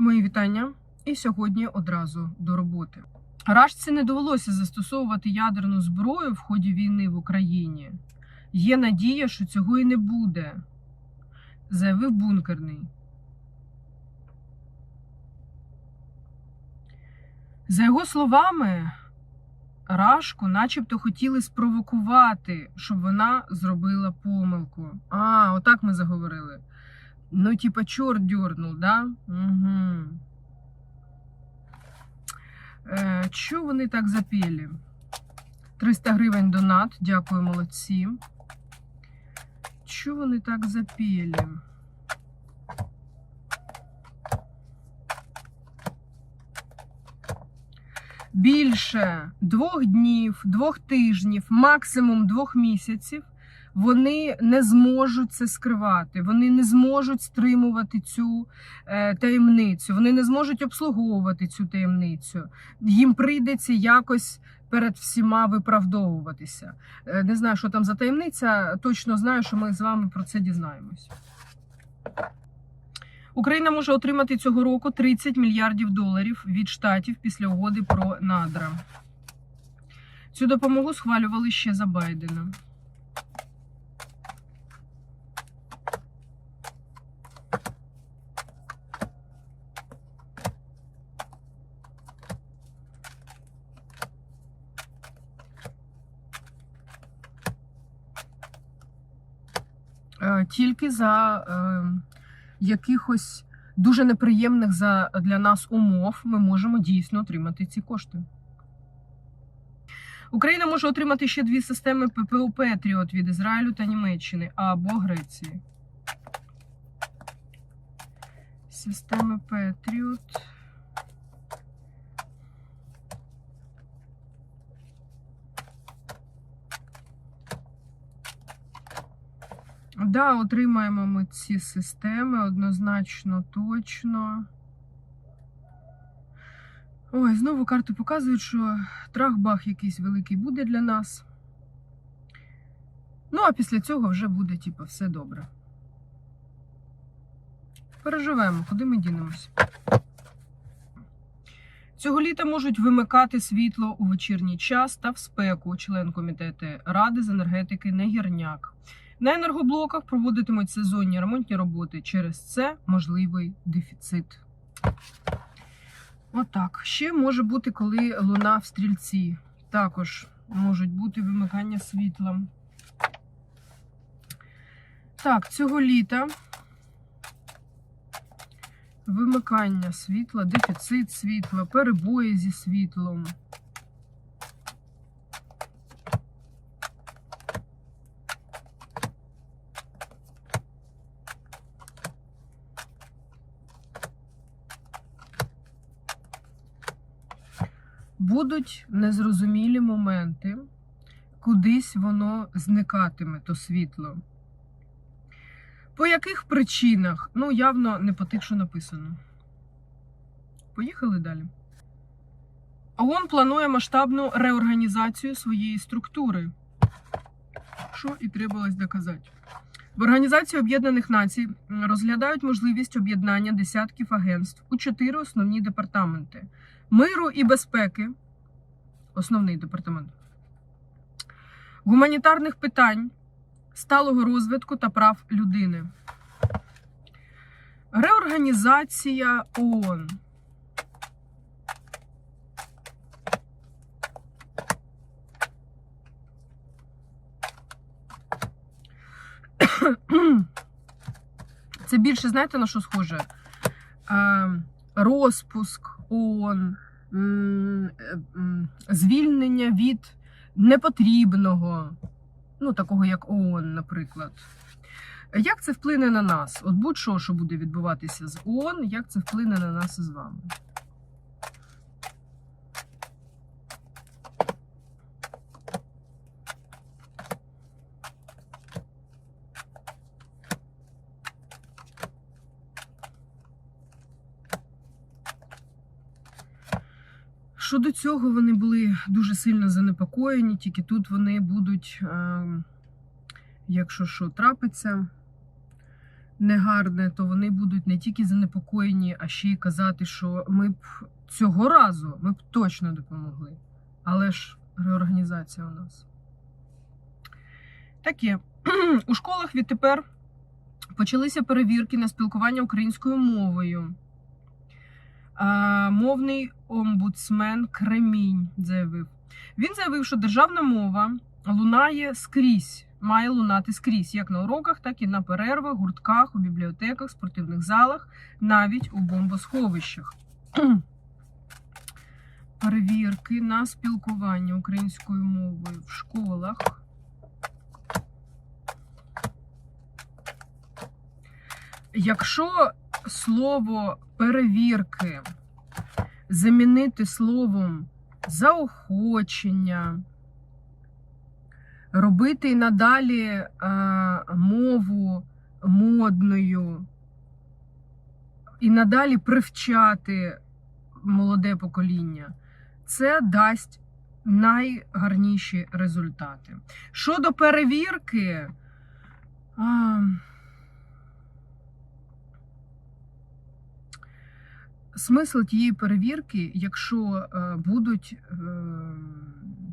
Мої вітання. І сьогодні одразу до роботи. Рашці не довелося застосовувати ядерну зброю в ході війни в Україні. Є надія, що цього і не буде, заявив бункерний. За його словами, Рашку начебто хотіли спровокувати, щоб вона зробила помилку. А, отак ми заговорили. Ну, типа, чорт дьорнув, да? Угу. Е, Чого вони так запілі? 300 гривень донат, дякую, молодці. Чого вони так запілі? Більше двох днів, двох тижнів, максимум двох місяців вони не зможуть це скривати, вони не зможуть стримувати цю е, таємницю, вони не зможуть обслуговувати цю таємницю. Їм прийдеться якось перед всіма виправдовуватися. Е, не знаю, що там за таємниця. Точно знаю, що ми з вами про це дізнаємось. Україна може отримати цього року 30 мільярдів доларів від штатів після угоди про надра. Цю допомогу схвалювали ще за Байдена. Тільки за е, якихось дуже неприємних для нас умов ми можемо дійсно отримати ці кошти. Україна може отримати ще дві системи ППО Петріот від Ізраїлю та Німеччини або Греції. Системи Петріот. Да, отримаємо ми ці системи однозначно, точно. Ой, знову карти показують, що трах-бах якийсь великий буде для нас. Ну, а після цього вже буде, типу, все добре. Переживемо, куди ми дінемось. Цього літа можуть вимикати світло у вечірній час та в спеку член комітету Ради з енергетики Негірняк. На енергоблоках проводитимуть сезонні ремонтні роботи. Через це можливий дефіцит. Отак. Ще може бути, коли луна в стрільці. Також можуть бути вимикання світла. Так, цього літа вимикання світла, дефіцит світла, перебої зі світлом. Будуть незрозумілі моменти, кудись воно зникатиме, то світло. По яких причинах? Ну, явно не по тих, що написано. Поїхали далі. ООН планує масштабну реорганізацію своєї структури. Що і требувалось доказати. В Організації Об'єднаних Націй розглядають можливість об'єднання десятків агентств у чотири основні департаменти: миру і безпеки, основний департамент, гуманітарних питань, сталого розвитку та прав людини. Реорганізація ООН. Це більше, знаєте, на що схоже? Е, розпуск ООН, е, звільнення від непотрібного, ну, такого як ООН, наприклад. Як це вплине на нас? От будь-що, що буде відбуватися з ООН, як це вплине на нас із вами? Щодо цього вони були дуже сильно занепокоєні, тільки тут вони будуть, е, якщо що трапиться, негарне, то вони будуть не тільки занепокоєні, а ще й казати, що ми б цього разу ми б точно допомогли. Але ж реорганізація у нас. Таке. У школах відтепер почалися перевірки на спілкування українською мовою. Мовний омбудсмен Кремінь заявив. Він заявив, що державна мова лунає скрізь, має лунати скрізь, як на уроках, так і на перервах, гуртках, у бібліотеках, спортивних залах, навіть у бомбосховищах. Перевірки на спілкування українською мовою в школах. Якщо слово перевірки замінити словом заохочення, робити і надалі е, мову модною, і надалі привчати молоде покоління, це дасть найгарніші результати. Щодо перевірки, смисл тієї перевірки, якщо е, будуть е,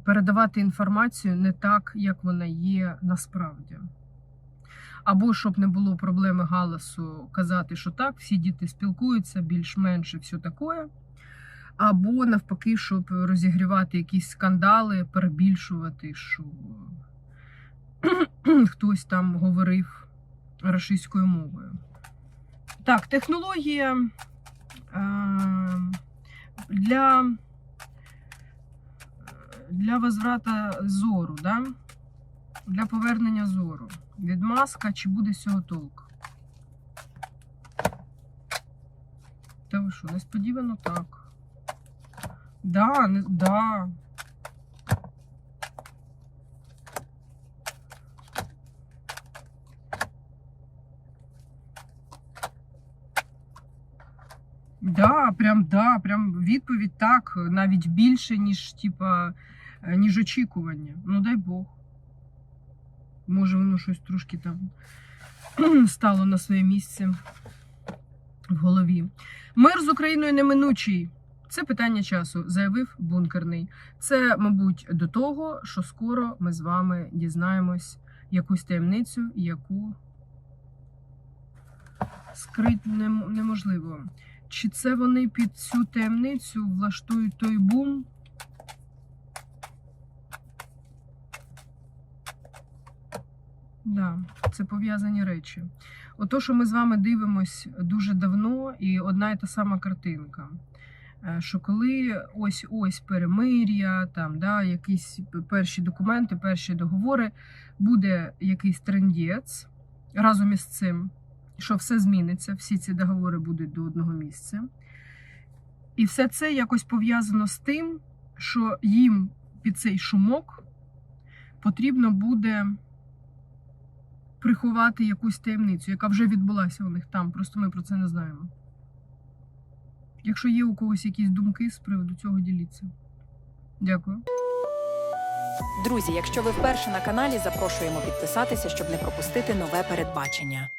передавати інформацію не так, як вона є насправді. Або щоб не було проблеми галасу казати, що так, всі діти спілкуються більш-менш і все таке. Або навпаки, щоб розігрівати якісь скандали, перебільшувати, що хтось там говорив російською мовою. Так, технологія для, для возврата зору, да? для повернення зору. Відмазка, чи буде з цього толк? Та ви що, несподівано так. Да, не, да. Да, прям да, прям відповідь так, навіть більше, ніж типа, е, ніж очікування. Ну дай Бог. Може, воно щось трошки там стало на своє місце в голові. Мир з Україною неминучий. Це питання часу, заявив бункерний. Це, мабуть, до того, що скоро ми з вами дізнаємось якусь таємницю, яку скрити неможливо. Чи це вони під цю таємницю влаштують той бум? Да, це пов'язані речі. Ото, що ми з вами дивимось дуже давно, і одна і та сама картинка. Е, Що коли ось ось перемир'я, там да, якісь перші документи, перші договори, буде якийсь трендець разом із цим, що все зміниться, всі ці договори будуть до одного місця. І все це якось пов'язано з тим, що їм під цей шумок потрібно буде приховати якусь таємницю, яка вже відбулася у них там. Просто ми про це не знаємо. Якщо є у когось якісь думки з приводу цього, діліться. Дякую. Друзі, якщо ви вперше на каналі, запрошуємо підписатися, щоб не пропустити нове передбачення.